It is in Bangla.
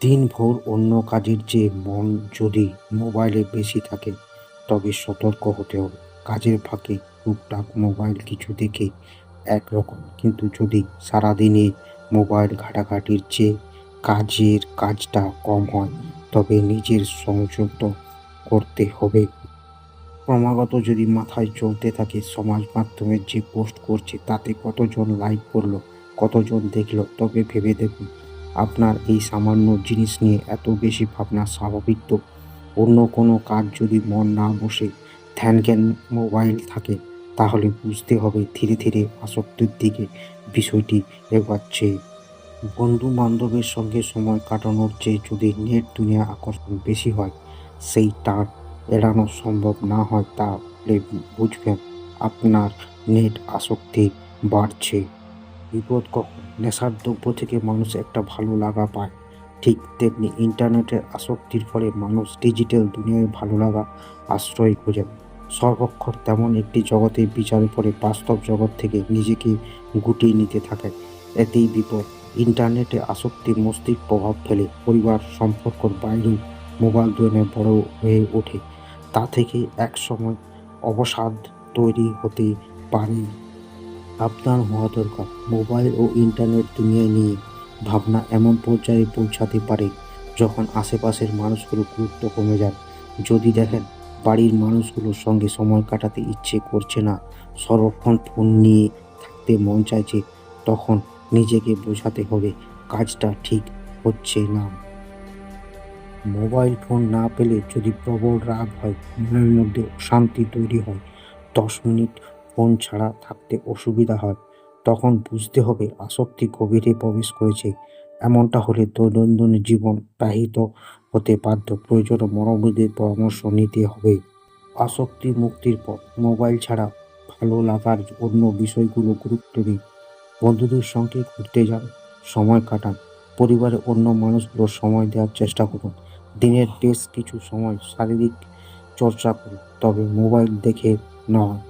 দিনভর অন্য কাজের যে মন যদি মোবাইলে বেশি থাকে, তবে সতর্ক হতে হবে। কাজের ফাঁকে টুকটাক মোবাইল কিছু দেখে একরকম। কিন্তু যদি সারাদিনে মোবাইল ঘাটাঘাটির চেয়ে কাজের কাজটা কম হয়, তবে নিজের সংযত করতে হবে। ক্রমাগত যদি মাথায় চলতে থাকে সমাজ মাধ্যমে যে পোস্ট করছে, তাতে কতজন লাইক করল, কতজন দেখল, তবে ভেবে দেখুন। আপনার এই সামান্য জিনিস নিয়ে এত বেশি ভাবনা স্বাভাবিক তো অন্য কোনো কাজ যদি মন না বসে ধ্যান জ্ঞান মোবাইল থাকে, তাহলে বুঝতে হবে ধীরে ধীরে আসক্তির দিকে বিষয়টি এগোচ্ছে। বন্ধু বান্ধবের সঙ্গে সময় কাটানোর চেয়ে যদি নেট দুনিয়া আকর্ষণ বেশি হয়, সেই টান এড়ানো সম্ভব না হয় তাহলে বুঝবেন আপনার নেট আসক্তি বাড়ছে। বিপদ কখন নেশার দ্রব্য থেকে মানুষ একটা ভালো লাগা পায়। ঠিক তেমনি ইন্টারনেটের আসক্তির ফলে মানুষ ডিজিটাল দুনিয়ায় ভালো লাগা আশ্রয় খোঁজে। সর্বক্ষণ তেমন একটি জগতে বিচার করে বাস্তব জগৎ থেকে নিজেকে গুটিয়ে নিতে থাকে। এতেই বিপদ। ইন্টারনেটে আসক্তি মস্তিষ্ক প্রভাব ফেলে, পরিবার সম্পর্কর বাইরেও মোবাইল দুয়ানে বড় হয়ে ওঠে। তা থেকে এক সময় অবসাদ তৈরি হতে পারে। আপনার হওয়া দরকার। মোবাইল ও ইন্টারনেট দুনিয়ায় নিয়ে ভাবনা এমন পর্যায়ে পৌঁছাতে পারে যখন আশেপাশের মানুষগুলো গুরুত্ব কমে যায়। যদি দেখেন বাড়ির মানুষগুলোর সঙ্গে সময় কাটাতে ইচ্ছে করছে না সর্বক্ষণ ফোন নিয়ে থাকতে মন চাইছে, তখন নিজেকে বোঝাতে হবে কাজটা ঠিক হচ্ছে না। মোবাইল ফোন না পেলে যদি প্রবল রাগ হয় মনের মধ্যে অশান্তি তৈরি হয়। দশ মিনিট ফোন ছাড়া থাকতে অসুবিধা হয়। তখন বুঝতে হবে আসক্তি গভীরে প্রবেশ করেছে। এমনটা হলে দৈনন্দিন জীবন ব্যাহিত হতে বাধ্য। প্রয়োজনে মনোবিদের পরামর্শ নিতে হবে। আসক্তি মুক্তির পর মোবাইল ছাড়া ভালো লাগার অন্য বিষয়গুলো গুরুত্ব দিন। বন্ধুদের সঙ্গে ঘুরতে যান। সময় কাটান। পরিবারের অন্য মানুষগুলোর সময় দেওয়ার চেষ্টা করুন। দিনের বেশ কিছু সময় শারীরিক চর্চা করুন। তবে মোবাইল দেখে নয়